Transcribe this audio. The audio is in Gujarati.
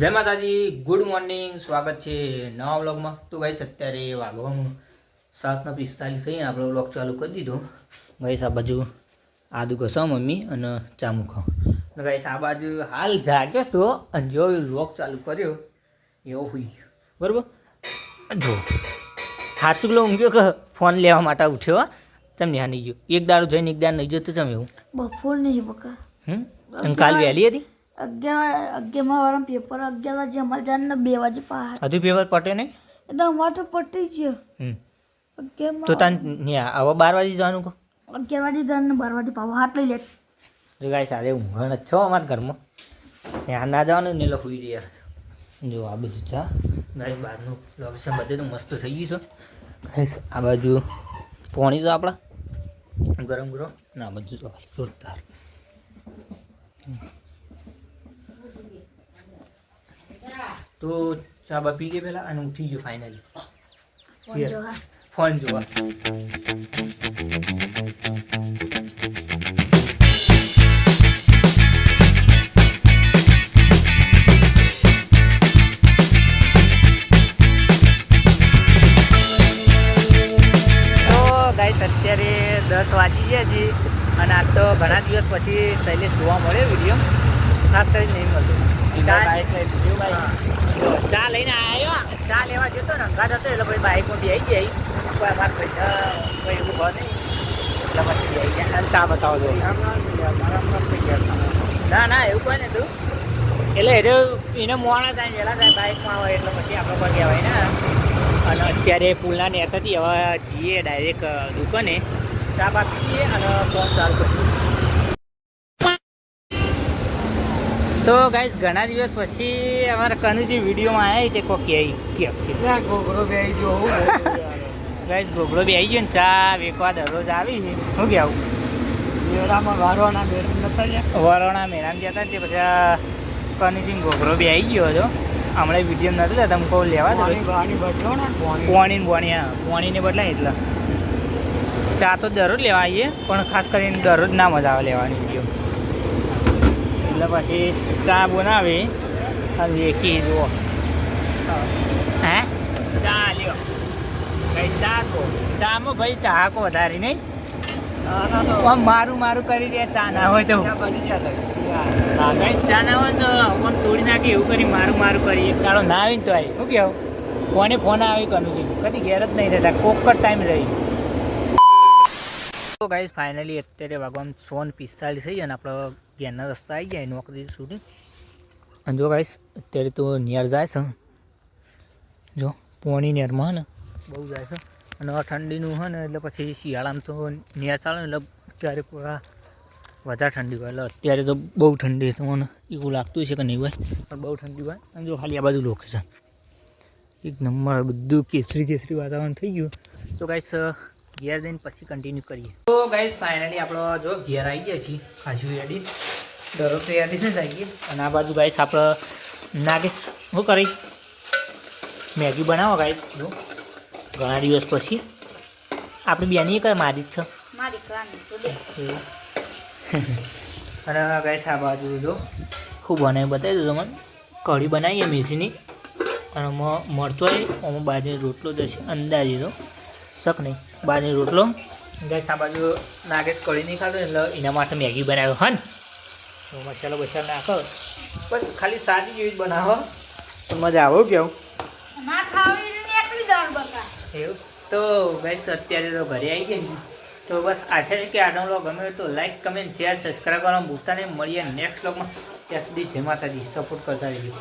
જય માતાજી ગુડ મોર્નિંગ સ્વાગત છે નવા વ્લોગમાં. તો ગાઈસ અત્યારે વાગવાનું સાતના પિસ્તાલીસ થઈને આપણો વ્લોગ ચાલુ કરી દીધો. ગાઈસ આ બાજુ આદુ ઘસો મમ્મી અને ચામુ ખાઉં અને ગાઈસ આ બાજુ હાલ જાગ્યો તો અને જો વ્લોગ ચાલુ કર્યો એવો હોઈ ગયો. બરાબર? જો સાચું લો ઊંઘ્યો કે ફોન લેવા માટે ઉઠ્યો તમને આ નહીં ગયો? એક દાડો જઈને એક દાડો નહીં જતો તમે એવું? બપોર નહીં બકા. હમ? કાલ વહેલી હતી? અગિયાર અગિયારમાં વાળા પેપર અગિયાર વાગે અમારે જાને બે વાગે પહાડ હજુ પેપર પટે નહીં? એટલે અમારે તો પટી જ હમ. તો અગિયારમાં તાન ન્યા હવે બાર વાગે જવાનું કહો. અગિયાર વાગે જાને બાર વાગે પાવ હાથ લઈ લે જો સાથે ઊંઘણ જ છો અમારા ઘરમાં. ત્યાં ના જવાનું ને એટલે સુઈ રહ્યા જો આ બધું ચા. ગાય બહારનું લોકેશન બધે તો મસ્ત થઈ ગયું છે. આ બાજુ પોણી છે આપણા. ગરમ ગરમ ના બધું જોરદાર. તો ચા બા પી ગઈ પહેલાં અને ઉઠી ગયો ફાઇનલી ફોન જોવા. અત્યારે દસ વાગી ગયા છે અને આજ તો ઘણા દિવસ પછી શૈલેષ જોવા મળ્યો વીડિયો ખાસ કરીને નહીં મળતો ચા લઈને આવ્યો ચા લેવા જતો ને અંગાત હતો એટલે પછી બાઇકમાં બેસી જાય કોઈ અમારે પૈસા કોઈ એવું હોય નહીં. એટલે પછી બેસી ગયા. અને ચા બતાવો જો ના ના એવું કોઈ નહીં તું એટલે એને એને મોડા થાય વહેલા થાય બાઇકમાં આવે એટલે પછી આપણે પણ કહેવાય ને. અને અત્યારે પુલના નેતાથી હવે જઈએ ડાયરેક્ટ દુકાને. ચા બા પીએ અને ફોન ચાલુ કરીએ. તો ગાઈસ ઘણા દિવસ પછી અમારા કનુજી વિડીયોમાં આવ્યા તે કોક આવી ઘોઘરો બી બે ગયો ગાઈસ ઘોઘરો બી આવી ગયો ને ચા વેકવા દરરોજ આવી છે. શું કહેવું મેળામાં વારવાના મેરામ નતા ગયા વરોણા મેળામાં ગયા ને તે પછી કનુજી ગોગડો બી આવી ગયો હતો. હમણાં વીડિયો નથી થતા તમે કહું લેવા દો પાણી બોણી હા પોણીને બદલાય એટલે. ચા તો દરરોજ લેવા આવીએ પણ ખાસ કરીને દરરોજ ના મજા આવે લેવાની વીડિયો. એટલે પછી ચા બનાવી અને વેકી જુઓ હે? ચા લ્યો. ભાઈ ચા કો? ચામાં ભાઈ ચા કો વધારે નહીં. આમ મારું મારું કરી દે ચા ના હોય તો. ચા ના હોય તો ફોન તોડી નાખી એવું કરી મારું મારું કરી. એક દાડો ના આવીને તો આવી શું કહેવું ફોને ફોન આવી કનું છે કદી ઘેર જ નહીં રહેતા કોક જ ટાઈમ રહી. તો ગાઈઝ ફાઇનલી અત્યારે વાગવામાં સોન પિસ્તાલીસ થઈ અને આપણો ઘેરના રસ્તા આવી જાય નોકરી સુધી. અને જો ગાઈસ અત્યારે તો નિયર જાય છે. જો, પોણી નિયરમાં ને, બહુ જાય છે. અને આ ઠંડીનું હોય ને, એટલે પછી શિયાળામાં તો નિયર ચાલે એટલે ત્યારે પૂરા વધારે ઠંડી હોય. એટલે અત્યારે તો બહુ ઠંડી છે મને એવું લાગતું છે કે નહીં હોય, પણ બહુ ઠંડી હોય. અને જો ખાલી આ બાજુ લોકેશન એક નંબર બધું કેસરી કેસરી વાતાવરણ થઈ ગયું. તો ગાઈસ ઘેર જઈને પછી કન્ટિન્યુ કરીએ. તો ગાઈસ ફાઇનલી આપણો જો ઘેર આવી ગયા છીએ. ખાસું રેડી દરરોજ તો યાદી જ આવીએ. અને આ બાજુ ગાઈશ આપણે નાગેશ શું કરી? મેગી બનાવો ગાઈશ જો ઘણા દિવસ પછી. આપણી બેની કઈ મારી જ છે. અને ગાઈશ આ બાજુ જો ખૂબ બનાવી બતાવી દઉં તમને? કઢી બનાવીએ મેથીની. અને મળતો મળતો આમાં બાજરી રોટલો જશે. અંદાજે તો શક નહીં. બાજરી રોટલો. ગાઈશ આ બાજુ નાગેશ કઢી નહીં ખાતો એટલે એના માટે મેગી બનાવ્યો. હા તો મસાલો બસાલો નાખો. બસ ખાલી સાદી જેવી જ બનાવો. તો મજા આવો કેવું? ના ખાવી એકલી દળ બકા. એવું? તો ગાઈસ અત્યારે તો ઘરે આવી ગયા. તો બસ આશા છે કે આનો વ્લોગ ગમે તો લાઈક કમેન્ટ શેર સબસ્ક્રાઈબ કરવાનું ભૂલતા નહીં. મળીએ નેક્સ્ટ વ્લોગમાં ત્યાં સુધી જે માતાજી. સપોર્ટ કરતા રહીજો.